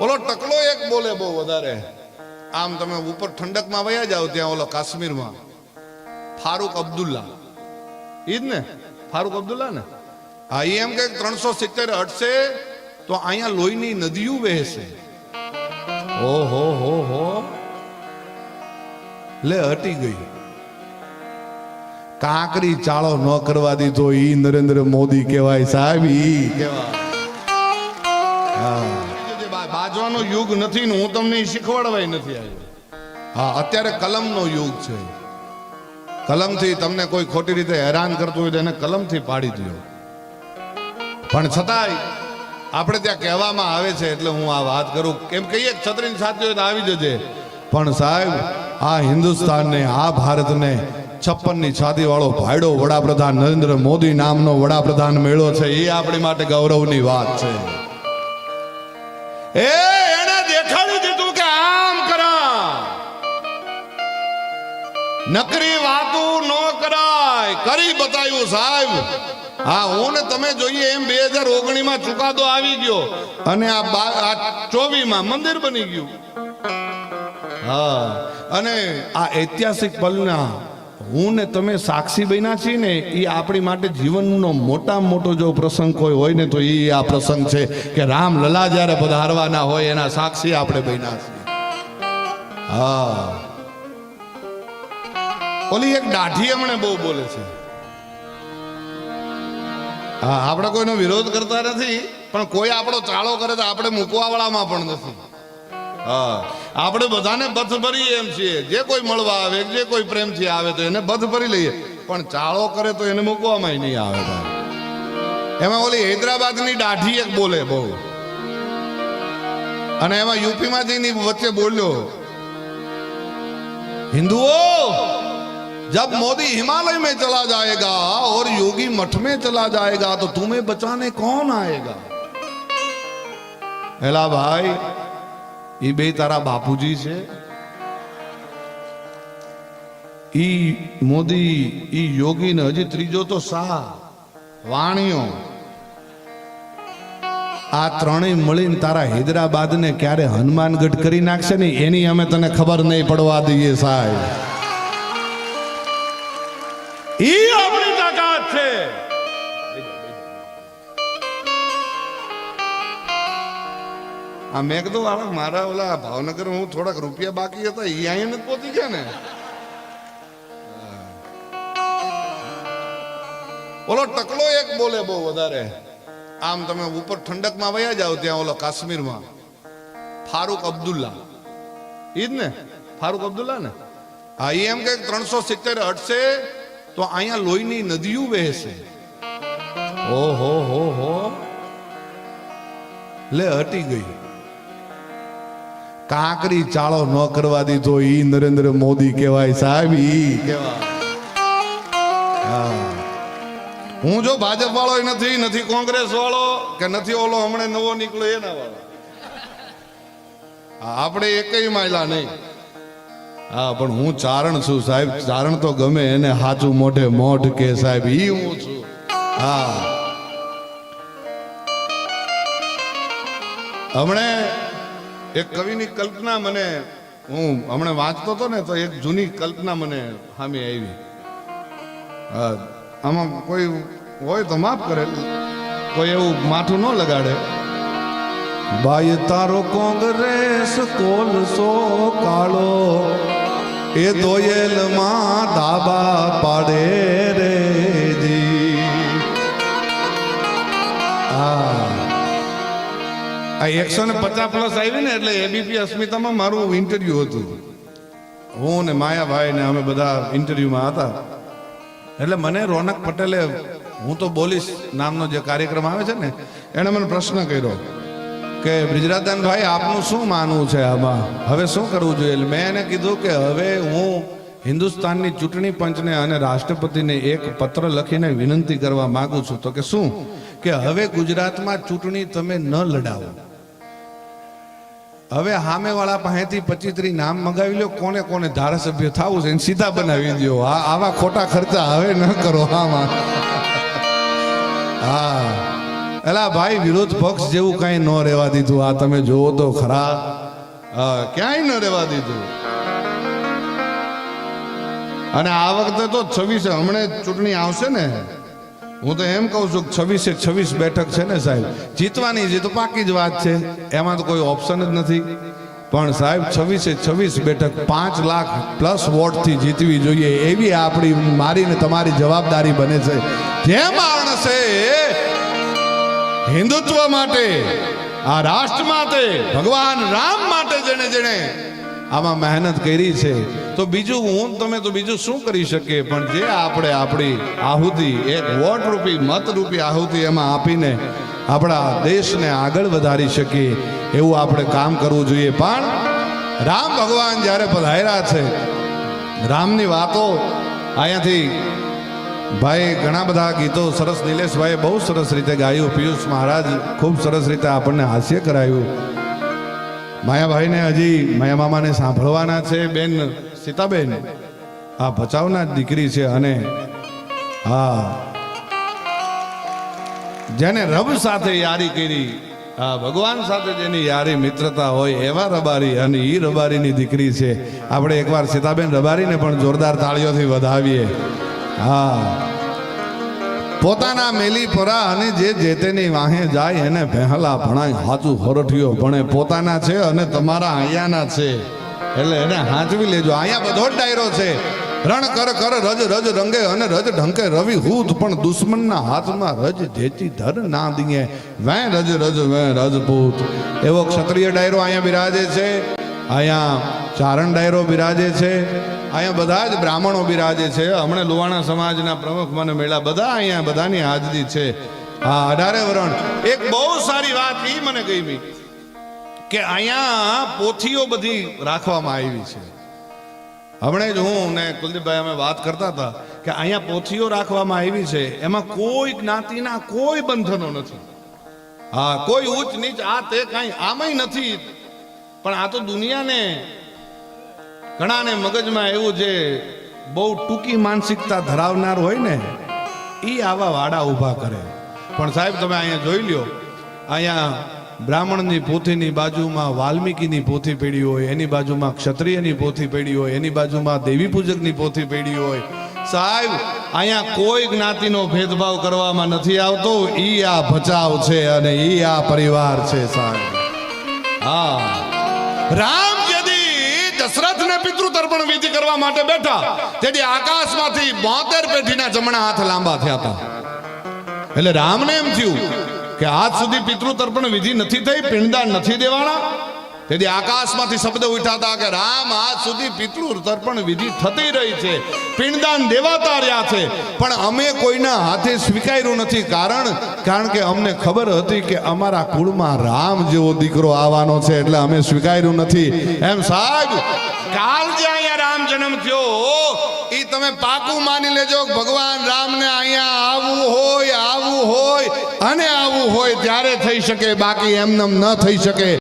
ઓલો ટકલો એક બોલે બહુ વધારે. આમ તમે ઉપર ઠંડકમાં વયા જાઓ ત્યાં ઓલો કાશ્મીરમાં. ફારૂક અબ્દુલ્લા. ઈ જ ને? ફારૂક અબ્દુલ્લા ને? હા એ એમ કે ત્રણસો સિત્તેર હટશે તો અહીંયા લોહીની નદીઓ વહેશે. ઓ હો હો. હો લે હટી ગઈ. કાંકરી ચાળો ન કરવા દીધો ઈ નરેન્દ્ર મોદી કહેવાય સાહેબ ઈ. કહેવાય. બાજવાનો યુગ નથી ને હું તમને શીખવાડવાય નથી આવ્યો. હા, અત્યારે કલમનો યુગ છે. કલમથી તમને કોઈ ખોટી રીતે હેરાન કરતું હોય તો એને કલમથી પાડી દો પણ છતાંય આપણે ત્યાં કહેવામાં આવે છે એટલે હું આ વાત કરું. કેમ કહીએ છત્રીની સાથે હોય તો આવી જજે. પણ સાહેબ, આ હિન્દુસ્તાનને, આ ભારતને છપ્પનની છાતી વાળો ભાઈડો વડાપ્રધાન નરેન્દ્ર મોદી નામનો વડાપ્રધાન મેળો છે. એ આપણી માટે ગૌરવની વાત છે. એ, એને દેખાડી દીધું કે આમ કરા. નકરી વાતું ન કરાય. કરી બતાવ્યું સાહેબ. હા, હું ને તમે જોઈએ એમ બે હજાર ઓગણી માં ચુકાદો આવી ગયો. અને આ ચોવીસમાં મંદિર બની ગયું. હા, અને આ ઐતિહાસિક પલના હું ને તમે સાક્ષી બન્યા છીએ ને એ આપણી માટે જીવનનો મોટા મોટો જો પ્રસંગ કોઈ હોય ને, તો એ આ પ્રસંગ છે કે રામ લલા જ્યારે પધારવાના હોય, એના સાક્ષી આપણે બન્યા છીએ. હા. ઓલી એક દાઢી હમણે બહુ બોલે છે. હા, આપણે કોઈનો વિરોધ કરતા નથી, પણ કોઈ આપણો ચાળો કરે તો આપણે મૂકવા વાળામાં પણ નથી. હા આપણે બધાને બથ ભરીએ એમ છીએ જે કોઈ મળવા આવે જે કોઈ પ્રેમથી આવે તો એને બથ ભરી લઈએ પણ ચાળો કરે તો એને મૂકવામાં નહીં આવે ભાઈ એમાં ઓલી હૈદરાબાદની દાઢી એક બોલે બહુ અને એમાં યુપીમાં જઈને વચ્ચે બોલ્યો हिंदुओं जब मोदी हिमालय में चला जाएगा और योगी मठ में चला जाएगा तो तुम्हें बचाने कौन आएगा એલા ભાઈ એ બે તારા બાપુજી છે. ઈ મોદી, ઈ યોગી ને હજી ત્રીજો તો શાહ. વાણિયો. આ ત્રણેય મળીને તારા હૈદરાબાદ ને ક્યારે હનુમાનગઢ કરી નાખશે ને એની અમે તને ખબર નહીં પડવા દઈએ સાહેબ. ઈ આપણી તાકાત છે. આ મેં કીધું આ મારા ઓલા ભાવનગર હું થોડાક રૂપિયા બાકી હતા એ અહીંયા નથી પહોંચી ગયા ને. ઓલો ટકલો એક બોલે બહુ વધારે. આમ તમે ઉપર ઠંડકમાં વયા જાઓ ત્યાં ઓલો કાશ્મીરમાં. ફારૂક અબ્દુલ્લા. ઈ જ ને? ફારૂક અબ્દુલ્લા ને? હા એ એમ કે ત્રણસો સિત્તેર હટશે તો અહીંયા લોહીની નદીઓ વહેશે. ઓહો, હો હો. લે, હટી ગઈ. કાંકરી ચાળો ન કરવા દીધો ઈ નરેન્દ્ર મોદી કહેવાય સાહેબ ઈ. હું. જો ભાજપ વાળો નથી નથી કોંગ્રેસ વાળો કે નથી ઓલો હમણાં નવો નીકળ્યો એના વાળો. આપણે એકય માયલા નહીં. હા, પણ હું ચારણ છું સાહેબ. ચારણ તો ગમે, એને હાચું મોઢે મોઢ કે સાહેબ, ઈ હું છું. હા. હમણે એક કવિની કલ્પના મને, હું હમણાં વાંચતો હતો ને, તો એક જૂની કલ્પના મને સામે આવી. આમાં કોઈ હોય તો માફ કરે, કોઈ એવું માથું ન લગાડે. ભાઈ તારો કોંગ્રેસ કોલસો કાળો, એ દોયેલમાં દાબા પાડે રે જી. આ આ એકસો ને પચાસ પ્લસ આવી ને એટલે એબીપી અસ્મિતામાં મારું ઇન્ટરવ્યુ હતું. હું ને માયાભાઈ ને અમે બધા ઇન્ટરવ્યુમાં હતા. એટલે મને રોનક પટેલે હું તો બોલીશ નામનો જે કાર્યક્રમ આવે છે ને એણે મને પ્રશ્ન કર્યો કે બ્રિજરાદાનભાઈ આપનું શું માનવું છે આમાં? હવે શું કરવું જોઈએ? એટલે મેં એને કીધું કે હવે હું હિન્દુસ્તાનની ચૂંટણી પંચને અને રાષ્ટ્રપતિને એક પત્ર લખીને વિનંતી કરવા માગું છું. તો કે શું? કે હવે ગુજરાતમાં ચૂંટણી તમે ન લડાવો. હવે સામેવાળા પાસેથી પચીતરી નામ મંગાવી લો, કોને કોને ધારાસભ્ય થવું છે સીધા બનાવી દો હા આવા ખોટા ખર્ચા હવે ન કરો હામાં હા. એલા ભાઈ, વિરોધ પક્ષ જેવું કઈ ન રહેવા દીધું. આ તમે જોવો તો ખરા. ક્યાંય ન રહેવા દીધું. અને આ વખતે તો છવ્વીસે હમણે ચૂંટણી આવશે ને. હું તો એમ કહું છું છવ્વીસે છવ્વીસ બેઠક છે ને સાહેબ, જીતવાની જે તો પાકી જ વાત છે. એમાં તો કોઈ ઓપ્શન જ નથી. પણ સાહેબ, છવ્વીસે છવ્વીસ બેઠક પાંચ લાખ પ્લસ વોટથી જીતવી જોઈએ, એવી આપણી મારી ને તમારી જવાબદારી બને છે. જે માણસે હિન્દુત્વ માટે, આ રાષ્ટ્ર માટે, ભગવાન રામ માટે જેને જેને આમાં મહેનત કરી છે. તો બીજું હું તમે તો બીજું શું કરી શકીએ? પણ જે આપણે આપણી આહુતિ, એક વોટ રૂપી મત રૂપી આહુતિ એમાં આપીને આપણા દેશને આગળ વધારી શકીએ, એવું આપણે કામ કરવું જોઈએ. પણ રામ ભગવાન જ્યારે પધાર્યા છે, રામની વાતો અહીંયાથી ભાઈ ઘણા બધા ગીતો સરસ, નિલેશભાઈએ બહુ સરસ રીતે ગાયું. પિયુષ મહારાજ ખૂબ સરસ રીતે આપણને હાસ્ય કરાયું. માયાભાઈને હજી માયા મામાને સાંભળવાના છે, બેન, સીતાબેન. આ ભચાવના જ દીકરી છે અને હા જેને રબ સાથે યારી કરી હા ભગવાન સાથે જેની યારી મિત્રતા હોય એવા રબારી અને ઈ રબારીની દીકરી છે. આપણે એકવાર સીતાબેન રબારીને પણ જોરદાર તાળીઓથી વધાવીએ. હા. પોતાના મેલી પરા અને જે જેતેની વાહે જાય એને પહેલા ભણાય સાચું હરઠિયો ભણે. પોતાના છે અને તમારા અહીંયાના છે. એટલે એને હાંચવી લેજો. અહીંયા બધો જ ડાયરો છે. રણ કર કર રજ રજ રંગે અને રજ ઢંકે રવિ હૂત, પણ દુશ્મનના હાથમાં રજ જેતી ધર ના દીએ વે રજ રજ વે રજપૂત એવો ક્ષત્રિય ડાયરો અહીંયા બિરાજે છે. અહીંયા ચારણ ડાયરો બિરાજે છે. અહીંયા બધા જ બ્રાહ્મણો બિરાજે છે. હમણાં લુવાણા સમાજના પ્રમુખ મને મળ્યા. બધા અહીંયા બધાની હાજરી છે. હા, અઢારે વરણ. એક બહુ સારી વાત એ મને ગમી કે અહીંયા પોથીઓ બધી રાખવામાં આવી છે. હમણે જ હું ને કુલદીપભાઈ અમે વાત કરતા હતા કે અહીંયા પોથીઓ રાખવામાં આવી છે. એમાં કોઈ જ્ઞાતિના કોઈ બંધનો નથી. હા, કોઈ ઉચ્ચ નીચ આ તે કાંઈ આમાંય નથી. પણ આ તો દુનિયાને ઘણાને મગજમાં એવું જે બહુ ટૂંકી માનસિકતા ધરાવનાર હોય ને એ આવા વાડા ઊભા કરે. પણ સાહેબ, તમે અહીંયા જોઈ લ્યો, અહીંયા બ્રાહ્મણની પોથીની બાજુમાં વાલ્મીકીની પોથી પડી હોય, એની બાજુમાં ક્ષત્રિયની પોથી પડી હોય, એની બાજુમાં દેવી પૂજકની પોથી પેઢી હોય. સાહેબ, અહીંયા કોઈ જ્ઞાતિનો ભેદભાવ કરવામાં નથી આવતો, ઈ આ ભચાવ છે અને ઈ આ પરિવાર છે સાહેબ. હા. રામ તર્પણ વિધિ કરવા માટે બેઠા. તેથી આકાશમાંથી બોતેર પેઢીના જમણા હાથ લાંબા થયા હતા. એટલે રામને એમ થયું કે આજ સુધી પિતૃ તર્પણ વિધિ નથી થઈ પિંડદાન નથી દેવાના. તેથી આકાશમાંથી શબ્દ ઉઠ્યા હતા કે રામ, આજ સુધી પિતૃ તર્પણ વિધિ થતી રહી છે. પિંડદાન દેવાતા રહ્યા છે. પણ અમે કોઈના હાથે સ્વીકાર્યું નથી. કારણ કારણ કે અમને ખબર હતી કે અમારા કુળમાં રામ જેવો દીકરો આવવાનો છે, એટલે અમે સ્વીકાર્યું નથી. એમ સાહેબ કાલ જે અહીંયા રામ જન્મ થયો, એ તમે પાકું માની લેજો, ભગવાન રામને અહીંયા આવવું હોય આવવું હોય અને આવવું હોય, ત્યારે થઈ શકે, બાકી એમને ન થઈ શકે.